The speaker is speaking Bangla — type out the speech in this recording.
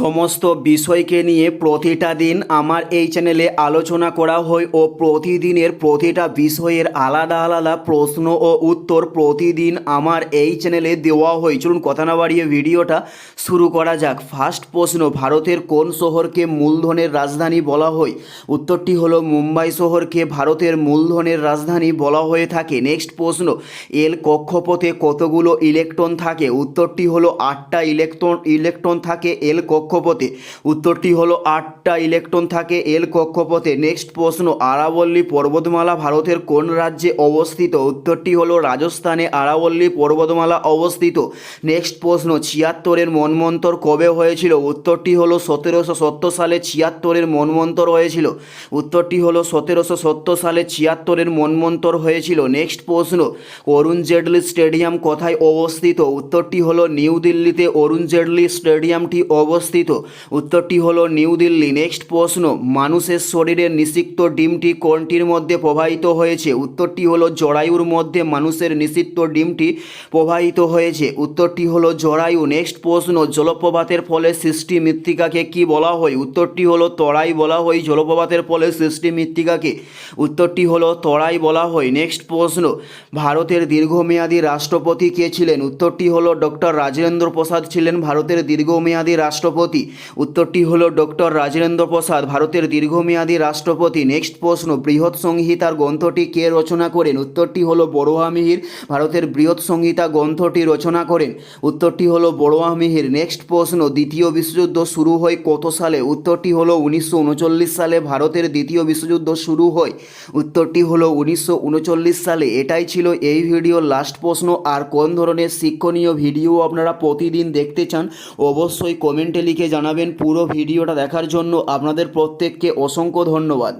সমস্ত বিষয়কে নিয়ে প্রতিটা দিন আমার এই চ্যানেলে আলোচনা করা হয় ও প্রতিদিনের প্রতিটা বিষয়ের আলাদা আলাদা প্রশ্ন ও উত্তর প্রতিদিন আমার এই চ্যানেলে দেওয়া হয়। চলুন কথা না বাড়িয়ে ভিডিওটা শুরু করা যাক। ফার্স্ট প্রশ্ন, ভারতের কোন শহরকে মূলধনের রাজধানী বলা হয়? উত্তরটি হলো মুম্বাই শহরকে ভারতের মূলধনের রাজধানী বলা হয়ে থাকে। নেক্সট প্রশ্ন, এল কক্ষপথে কতগুলো ইলেকট্রন থাকে? উত্তরটি হলো আটটা ইলেকট্রন ইলেকট্রন থাকে এল কক্ষপথে। উত্তরটি হলো, আটটা ইলেকট্রন থাকে, এল কক্ষপথে। নেক্সট প্রশ্ন, আরাবল্লী পর্বতমালা ভারতের কোন রাজ্যে অবস্থিত? উত্তরটি হলো, রাজস্থানে আরাবল্লী পর্বতমালা অবস্থিত। নেক্সট প্রশ্ন, ছিয়াত্তরের মনমন্তর কবে হয়েছিল? উত্তরটি হলো, সতেরোশো সত্তর সালে ছিয়াত্তরের মনমন্তর হয়েছিল। উত্তরটি হলো, সতেরোশো সত্তর সালে ছিয়াত্তরের মনমন্তর হয়েছিল। নেক্সট প্রশ্ন, অরুণ জেটলি স্টেডিয়াম কোথায় অবস্থিত? উত্তরটি হলো, নিউ দিল্লিতে অরুণ জেটলি স্টেডিয়ামটি অবস্থিত। উত্তরটি হলো নিউ দিল্লি। নেক্সট প্রশ্ন, মানুষের শরীরের নিষিক্ত ডিমটি কোনটির মধ্যে প্রবাহিত হয়েছে? উত্তরটি হলো জরায়ুর মধ্যে মানুষের নিষিক্ত ডিমটি প্রবাহিত হয়েছে। উত্তরটি হলো জরায়ু। নেক্সট প্রশ্ন, জলপ্রপাতের ফলে সৃষ্টি মৃত্তিকাকে কি বলা হয়? উত্তরটি হলো তরাই বলা হয়, জলপ্রপাতের ফলে সৃষ্টি মৃত্তিকাকে। উত্তরটি হলো তরাই বলা হয়। নেক্সট প্রশ্ন, ভারতের দীর্ঘমেয়াদী রাষ্ট্রপতি কে ছিলেন? উত্তরটি হলো ডক্টর রাজেন্দ্র প্রসাদ ছিলেন। ভারতের দীর্ঘমেয়াদী রাষ্ট্রপতি উত্তরটি হলো ডক্টর রাজেন্দ্র প্রসাদ, ভারতের দীর্ঘমেয়াদী রাষ্ট্রপতি। নেক্সট প্রশ্ন, বৃহৎ সংহিতার গ্রন্থটি কে রচনা করেন? উত্তরটি হলো বড়োয়া মিহির, ভারতের বৃহৎ সংহিতা গ্রন্থটি রচনা করেন। উত্তরটি হলো বড়োয়া মিহির। নেক্সট প্রশ্ন, দ্বিতীয় বিশ্বযুদ্ধ শুরু হয় কত সালে? উত্তরটি হলো উনিশশো উনচল্লিশ সালে, ভারতের দ্বিতীয় বিশ্বযুদ্ধ শুরু হয়। উত্তরটি হলো উনিশশো উনচল্লিশ সালে। এটাই ছিল এই ভিডিওর লাস্ট প্রশ্ন। আর কোন ধরনের শিক্ষণীয় ভিডিও আপনারা প্রতিদিন দেখতে চান, অবশ্যই কমেন্টে লিখে জানাবেন পুরো ভিডিওটা দেখার জন্য আপনাদের প্রত্যেককে অসংখ্য ধন্যবাদ।